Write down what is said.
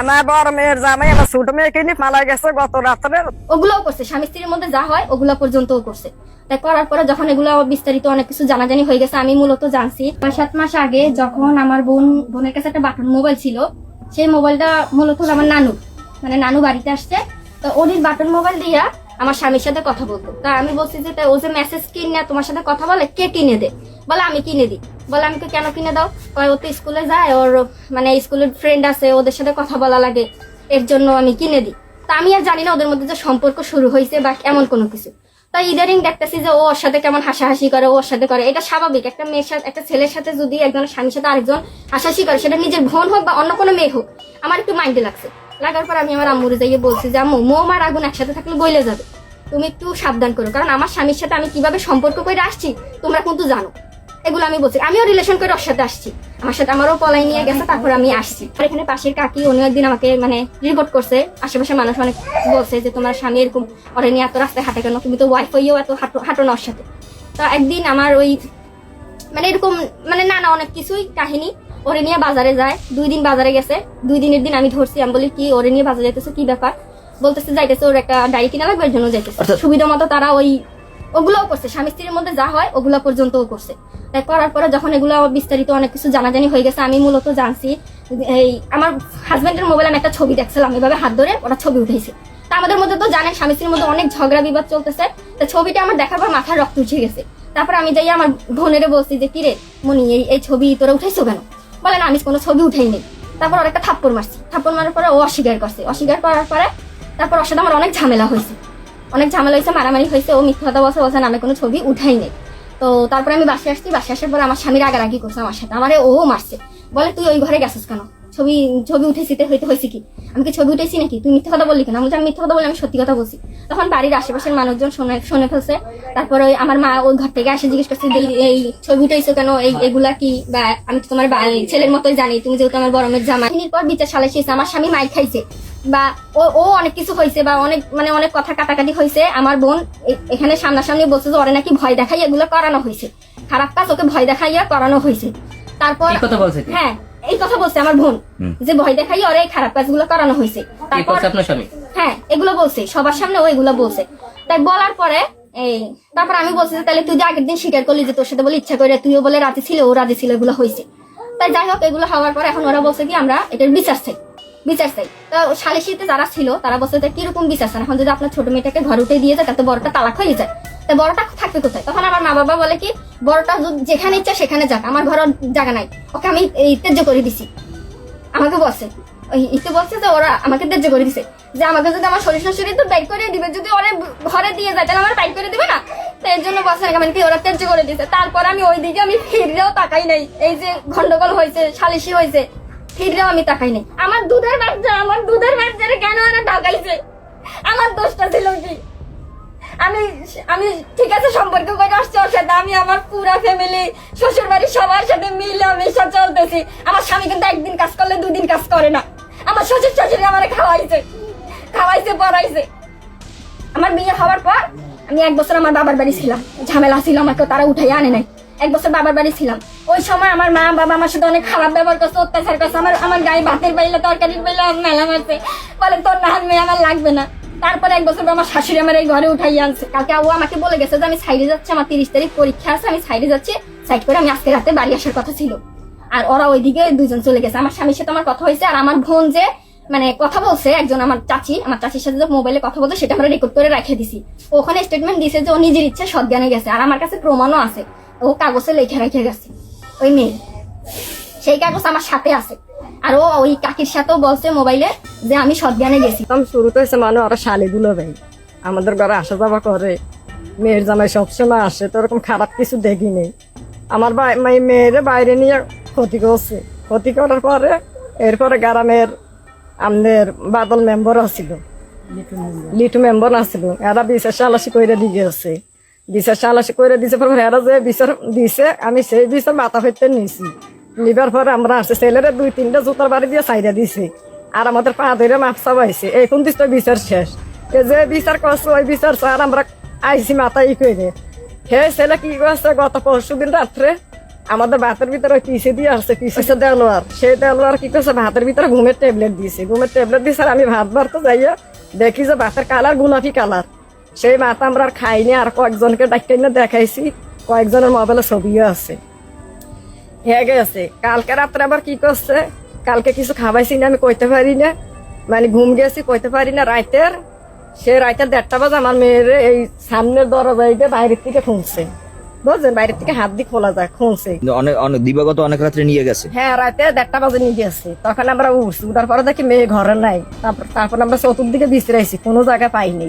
আমার বড় মেয়ের জামাই আমার ছোট মেয়েকে নিয়ে পালাই গেছে গত রাত্রে। ওগুলোও করছে, স্বামী স্ত্রীর মধ্যে যা হয় ওগুলো পর্যন্তও করছে। তাই করার পরে যখন এগুলো বিস্তারিত অনেক কিছু জানাজানি হয়ে গেছে, আমি মূলত জানছি, ছয়, সাত মাস আগে যখন আমার বোন, বোনের কাছে একটা বাটন মোবাইল ছিল, সেই মোবাইলটা মূলত আমার নানু মানে নানু বাড়িতে আসছে। তো ওদের বাটন মোবাইল দিয়া আমার স্বামীর সাথে কথা বলতো। তা আমি বলছি যে ও যে মেসেজ কিনে, তোমার সাথে কথা বলে, কে কিনে দে? বলে আমি কিনে দিই। বলে আমি তো কেন কিনে দাও? কয়, ও তো স্কুলে যায়, ওর মানে স্কুলের ফ্রেন্ড আছে, ওদের সাথে কথা বলা লাগে, এর জন্য আমি কিনে দিই। তা আমি আর জানি না ওদের মধ্যে যে সম্পর্ক শুরু হয়েছে বা এমন কোনো কিছু। তাই ইদারিং দেখতেছি যে ওর সাথে কেমন হাসাহাসি করে, ওর সাথে করে। এটা স্বাভাবিক। একটা মেয়ের সাথে, একটা ছেলের সাথে যদি একজন স্বামীর সাথে আরেকজন হাসাহাসি করে, সেটা নিজের বোন হোক বা অন্য কোনো মেয়ে হোক, আমার একটু মাইন্ডে লাগছে। লাগার পর আমি আমার আম্মুরে যাইয়ে বলছি যে, আম্মু মোম আমার আগুন একসাথে থাকলে বইলে যাবে। তুমি একটু সাবধান করো। কারণ আমার স্বামীর সাথে আমি কীভাবে সম্পর্ক করে আসছি, তোমরা কিন্তু জানো। এগুলো আমি বলছি। আমিও রিলেশন করে ওর সাথে আসছি। আমার সাথে আমারও পলাই নিয়ে গেছে তারপর আমি আসছি। আর এখানে পাশের কাকি উনি একদিন আমাকে মানে রিপোর্ট করছে। আশেপাশে মানুষ অনেক বলছে যে তোমার স্বামী এরকম ওরে নিয়ে এত রাস্তায় হাঁটে কেন? তুমি তো ওয়াইফ হইয়েও এত হাঁটো হাঁটো না ওর সাথে। তো একদিন আমার ওই মানে এরকম মানে নানা অনেক কিছুই কাহিনী ওরে নিয়ে বাজারে যায়। দুই দিন বাজারে গেছে। দুই দিনের দিন আমি ধরছি আমি বলি কি ওরে নিয়ে বাজারে যাইতেছে? কি ব্যাপার? বলতেছে যাইতেছে ওর একটা ডায়েরি কিনা লাগবে এর জন্য যাইতেছে। সুবিধা মতো তারা ওই ওগুলোও করছে। স্বামী স্ত্রীর মধ্যে যা হয়, ওগুলো পর্যন্তও করছে। তাই করার পরে যখন এগুলো বিস্তারিত অনেক কিছু জানাজানি হয়ে গেছে, আমি মূলত জানছি এই আমার হাজবেন্ডের মোবাইলে আমি একটা ছবি দেখছিলাম, এভাবে হাত ধরে ওরা ছবি উঠেছে তা আমাদের মধ্যে তো জানেন, স্বামী স্ত্রীর মধ্যে অনেক ঝগড়া বিবাদ চলতেছে। তা ছবিটা আমার দেখার পর মাথায় রক্ত উঠে গেছে। তারপর আমি যাই আমার বোনেরে বলছি যে, কিরে মনি এই এই ছবি তোরা উঠাইছো কেন? বলে, না, আমি কোনো ছবি উঠাইনি তারপর ওর একটা থাপ্পড় মারছি। থাপ্পড় মারার পরে ও অস্বীকার করছে। অস্বীকার করার পরে তারপর ওর সাথে আমার অনেক ঝামেলা হয়েছে। অনেক ঝামেলা হয়েছে মারামারি হয়েছে ও মিথ্যা কথা বসে বলছে না, আমি কোনো ছবি উঠাই নাই। তো তারপরে আমি বাসে আসছি বাসে আসার পরে আমার স্বামী রাগারাগি করছে আমার সাথে। আমারে ও মারছে। বলে তুই ওই ঘরে গেছিস কেন? ছবি ছবি উঠেছিতে হইতে হয়েছে কি? আমি কি ছবি উঠেছি নাকি? তুই মিথ্যা কথা বললি কেন? আমি আমি মিথ্যা কথা বলি আমি সত্যি কথা বলছি। তখন বাড়ির আশেপাশের মানুষজন শুনে শুনে ফেলছে। তারপরে ওই আমার মা ওই ঘর থেকে এসে জিজ্ঞেস করছে এই ছবি উঠেছো কেন? এই এগুলা কি? বা আমি তো তোমার ছেলের মতোই জানি তুমি যেহেতু আমার বড় মেয়ের জামা দিনের পর বিচার হয়েছে আমার স্বামী মাইর খাইছে। বা ও ও অনেক কিছু হয়েছে বা অনেক মানে অনেক কথা কাটাকাটি হয়েছে আমার বোন এখানে সামনাসামনি বলছে যে ওরে নাকি ভয় দেখাই এগুলো করানো হয়েছে খারাপ কাজ ওকে ভয় দেখাইয়া করানো হয়েছে তারপর কথা বলছে হ্যাঁ এই কথা বলছে আমার বোন যে ভয় দেখাই ওরে এই খারাপ কাজগুলো করানো হয়েছে তারপর হ্যাঁ এগুলো বলছে সবার সামনে ও এগুলো বলছে। তাই বলার পরে এই তারপর আমি বলছি যে তাহলে তুই যে আগের দিন স্বীকার করলি যে তোর সাথে বলে ইচ্ছা করে তুইও বলে রাজি ছিল ও রাজি ছিল এগুলো হয়েছে তাই যাই হোক এগুলো হওয়ার পর এখন ওরা বলছে কি আমরা এটার বিচার চাই। বিচার চাই। তো সালিশিতে যারা ছিল, তারা বলছে যে কীরকম বিচার চান? এখন যদি আপনার ছোট মেয়েটাকে ঘর উঠে দিয়ে যায়, তাতে বড়টা তালাক হয়ে যায়। তা বড়টা থাকবে কোথায়? তখন আমার মা বাবা বলে কি, বড়টা যেখানে ইচ্ছা সেখানে যাক, আমার ঘর জায়গা নাই। ওকে আমি তেজ্য করে দিছি। আমাকে বলছে ইতে বলছে যে ওরা আমাকে ত্যায্য করে দিছে। যে আমাকে যদি আমার শরীর শাশুড়ি তো ব্যাগ করে দিবে, যদি ওরা ঘরে দিয়ে যায়, তাহলে আমার বাইক করে দিবে না? তো এর জন্য বলছে নাকি কি ওরা ত্যায্য করে দিছে? তারপর আমি ওই দিকে আমি ফিরেও তাকাই নাই। এই যে গন্ডগোল হয়েছে সালিশি হয়েছে। ফিরেও আমি তাকাই নাই। আমার দুধের বাচ্চা, আমার দুধের বাচ্চারে কেন ওরা ঢাকাইছে? আমার দোষটা ছিল কি? আমি আমি ঠিক আছে, সম্পর্ক করে আসছি ওর সাথে। আমি আমার পুরা ফ্যামিলি শ্বশুর বাড়ির সবার সাথে মিলে মিশা চলতেছি। আমার স্বামী কিন্তু একদিন কাজ করলে দুদিন কাজ করে না। আমার শ্বশুর শাশুড়ি আমার খাওয়াইছে খাওয়াইছে, পড়াইছে। আমার বিয়ে হওয়ার পর আমি এক বছর আমার বাবার বাড়ি ছিলাম। ঝামেলা ছিল আমাকে, তারা উঠাই আনে নাই। এক বছর বাবার বাড়ি ছিলাম। ওই সময় আমার মা বাবা আমার সাথে অনেক খারাপ ব্যবহার করছে, অত্যাচার করছে। আমার আমার গায়ে ভাতের বাইলে, তরকারির বাইলে মেলা মারছে। বলে, তোর না মেয়ে আমার লাগবে না। তারপরে এক বছর আমার শাশুড়ি আমার এই ঘরে উঠাই আনছে। কালকে ও আমাকে বলে গেছে যে, আমি সাইডে যাচ্ছি, আমার তিরিশ তারিখ পরীক্ষা আছে, আমি সাইডে যাচ্ছি। সাইড করে আমি আজকে রাতে বাড়ি আসার কথা ছিল। আর ওরা ওইদিকে দুজন চলে গেছে। আমার স্বামীর সাথে আমার কথা হয়েছে, আর আমার বোন যে মানে কথা বলছে, একজন আমার চাচি, আমার চাচির সাথে যে মোবাইলে কথা বলছে, সেটা আমরা রেকর্ড করে রেখে দিছি। ওখানে স্টেটমেন্ট দিছে যে, ও নিজের ইচ্ছে সজ্ঞানে গেছে। আর আমার কাছে প্রমাণও আছে। ও কাগজে লেখে রেখে গেছে। ওই মেয়ে। সেই কাগজ আমার সাথে আছে। আর ও ওই কাকির সাথেও বলছে মোবাইলে যে আমি সজ্ঞানে গেছি। আমি শুরুতে হয়েছে মানে ওরা শালিগুলো ভাই। আমাদের ঘরে আসা যাওয়া করে। মেয়ের জামাই সবসময় আসে, তো ওরকম খারাপ কিছু দেখি নেই। আমার মেয়েরে বাইরে নিয়ে ক্ষতি করছে। ক্ষতি করার পরে এরপরে গ্রামের আমাদের বাদল মেম্বার আছিল লিটু মেম্বার আছিল এরা বিচার আলাসি করে দিয়ে গেছে। বিচার সালাসি করে দিছে, পরে এরা যে বিচার দিছে, আমি সেই বিচার মাথা হইতে নিছি। নিবার পরে আমরা আসছে ছেলেরা দুই তিনটা জুতার বাড়ি দিয়ে সাইডে দিছে। আর আমাদের পা ধরে মাপসা পাইছে এখন দিস তো বিচার শেষ। যে বিচার করছে, ওই বিচার স্যার আমরা আইসি মাথা ই করে হে ছেলে, কি করছে? গত পরশু দিন রাত্রে আমাদের ভাতের ভিতরে পিসে দিয়ে আসছে, পিসে দেলোয়ার সেই দেলোয়ার কি করছে? ভাতের ভিতরে ঘুমের ট্যাবলেট দিয়েছে ঘুমের ট্যাবলেট দিয়েছে আর আমি ভাত ভরতে যাইয়া দেখি যে ভাতের কালার গোলাপি কালার। সেই ভাত আমরা আর খাইনি আর কয়েকজনকে ডাক্তার না দেখাইছি। কয়েকজনের মোবাইলে ছবিও আছে। হয়ে গেছে। কালকে রাত্রে আবার কি করছে? কালকে কিছু খাবাইছি না আমি কইতে পারি না। মানে ঘুম গেছি কইতে পারি না। রাইতের সে রাইতের দেড়টা বাজে আমার মেয়ের এই সামনের দরজায় গিয়ে বাইরের থেকে খুঁজছে। বুঝলেন বাইরের থেকে হাত দিয়ে খোলা যায় খুঁজছে। অনেক অনেক দিবাগত অনেক রাত্রে নিয়ে গেছে। হ্যাঁ রাতে দেড়টা বাজে নিয়ে গেছে। তখন আমরা উঠছি উঠার পরে দেখি মেয়ে ঘরে নাই। তারপর তারপর আমরা চতুর্দিকে বিছরাইছি কোনো জায়গা পাইনি।